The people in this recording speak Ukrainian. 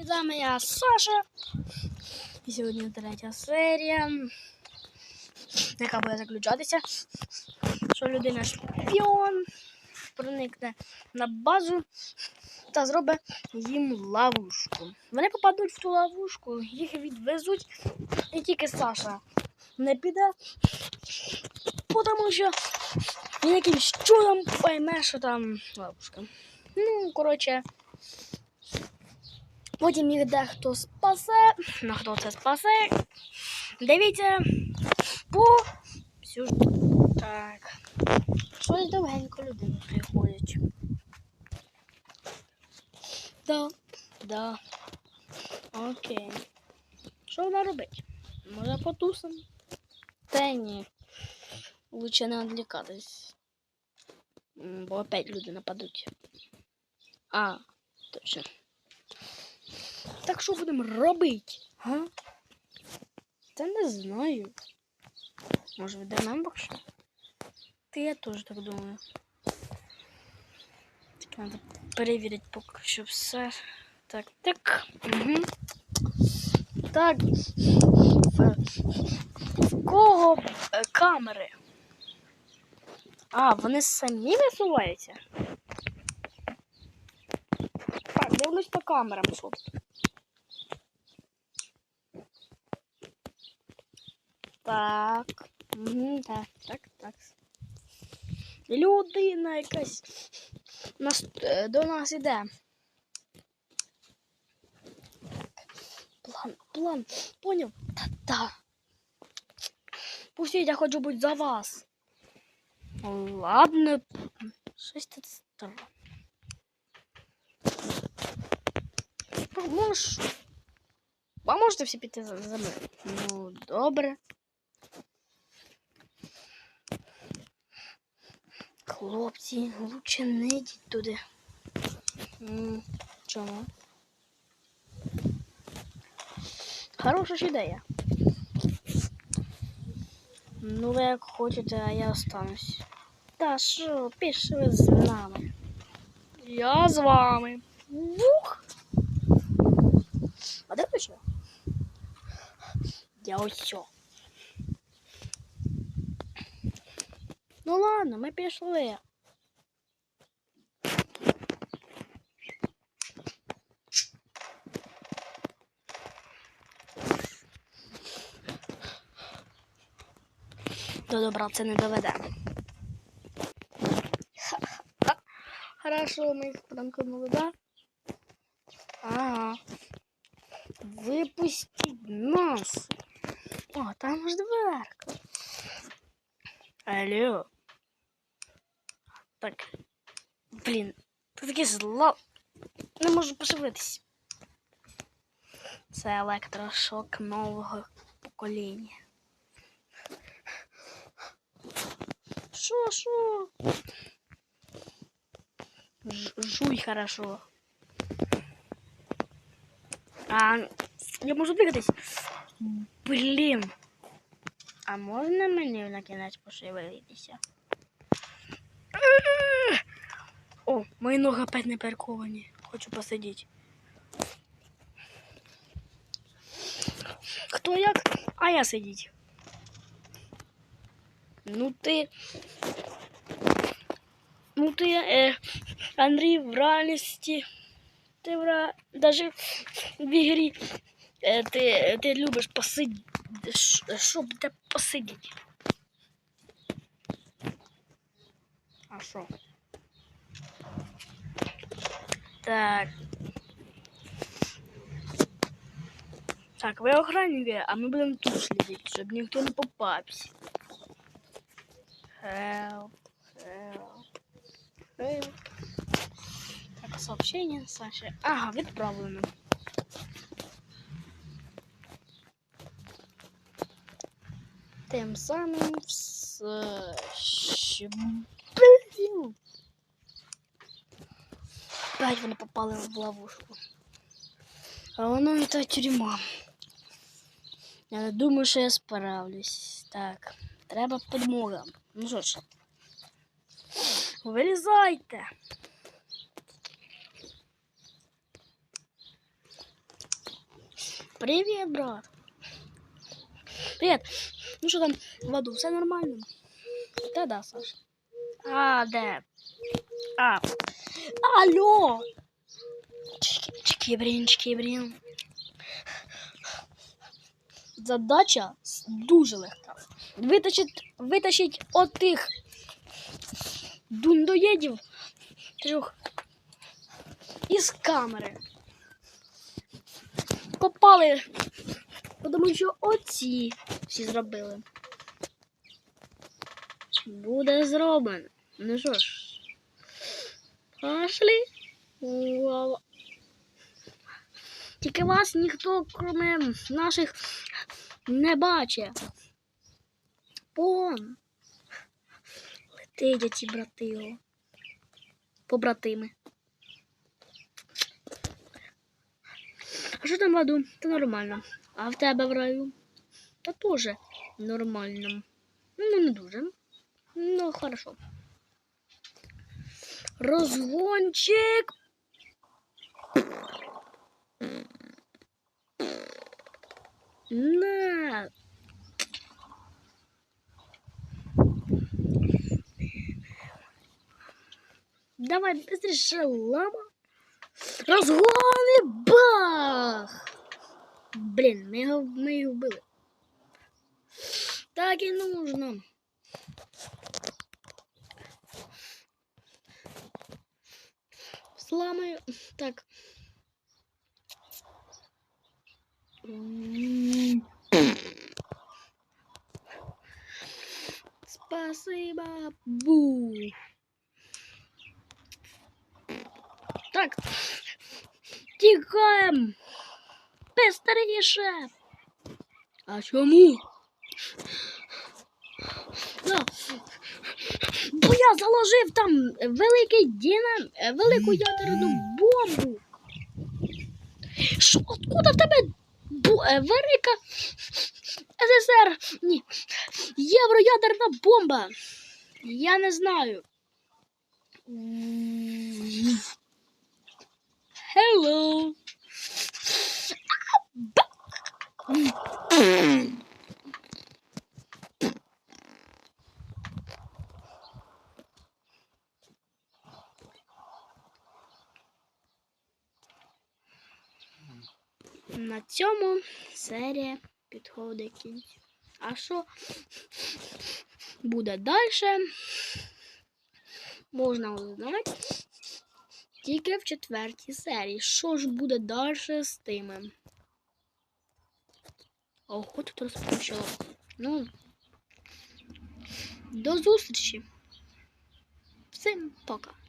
І з вами я Саша. І сьогодні третя серія, яка буде заключатися, що людина шпіон проникне на базу та зробить їм ловушку. Вони попадуть в ту ловушку, їх відвезуть, і тільки Саша не піде, тому що він якимсь чудом пойме, що там ловушка. Ну, коротше. Потім їх дехто спасе. Ну хто це спасе? Дивіться по сюжету. Так. Щось довгенько людини приходять. Да, да. Окей. Що вона робить? Може потусимо? Та ні. Лучше не відлікатись. М, Бо опять люди нападуть. А, точно. Так що будемо робити? Га? Та не знаю. Може віддамо бокше? Та я теж так думаю. Так, треба перевірити поки що все. Так, так. Угу. Так. В, кого е, камери? А, вони самі висуваються? Так, дивлюсь по камерам, що Так. Угу, так, так, так. Людина якась нас, е, до нас іде. План, план, поняв? Та-та. Пустіть, я хочу бути за вас. Ладно. Щось тут странно. Можеш. А всі піти за мною? Ну, добре. Хлопці, лучше не йдіть туди. М, Чому? Хороша ж ідея. Ну, ви як хочете, а я останусь. Та що, пішли з нами. Я з вами. Бух! А де що? Я ось. Ну ладно, ми пішли. До добра це не доведе. Ха-ха. Хорошо, ми їх промкнули, да? Ага. Випустіть нас. О, там ж дверка. Алло. Так. Блін, ти таке зло. Не можу пошевитись. Це електрошок нового покоління. Шо, шо? Жуй хорошо. А, я можу двигатись. Блін. А можна мені на кінець пошевелитися? О, мої ноги опять не перековані. Хочу посидіти. Хто як? А я сидіть. Ну ти. Ну ти, е, Андрій, в реальності. Ти в ре... даже в ігрі е, ти, ти любиш посидіти. Щоб де посидіти. А що? Так. Так, ви охранники, а ми будемо тут слідити, щоб ніхто не попався. Help, help, help. Так, сообщение, Саша. Ага, відправлено. Тим самим все. Блін. Опять вони попали в ловушку. А воно і та тюрма. Я не думаю, що я справлюсь. Так, треба підмога. Ну що ж. Вилізайте. Привіт, брат. Привіт. Ну що там в аду, все нормально? Та да, Саш. А, де? А. Алло! Чики- Чикібрін, чикібрін. Задача дуже легка. Витащить, витащить отих дундоєдів трьох із камери. Попали, тому що оці всі зробили. Буде зроблено. Ну що ж, пошли. Тільки вас ніхто, крім наших, не бачить. Пон. Летить ці брати його. Побратими. А що там в аду? Та нормально. А в тебе в раю? Та теж нормально. Ну, не дуже. Ну, хорошо. Розгончик. На. Давай, быстрее, лама. Розгони бах! Блін, ми його, ми його вбили. Так і нужно. Сламаю. Так. М. Спасибо. Бу. Так. Тікаємо. Быстріше. А чому? Да. Я заложив там великий діна, велику ядерну бомбу. Що, откуда в тебе е, велика СССР? Ні. Євроядерна бомба? Я не знаю. На цьому серія підходить кінцю. А що буде далі? Можна узнати тільки в четвертій серії. Що ж буде далі з тими? Ого, тут розпочало. Ну, до зустрічі. Всім пока.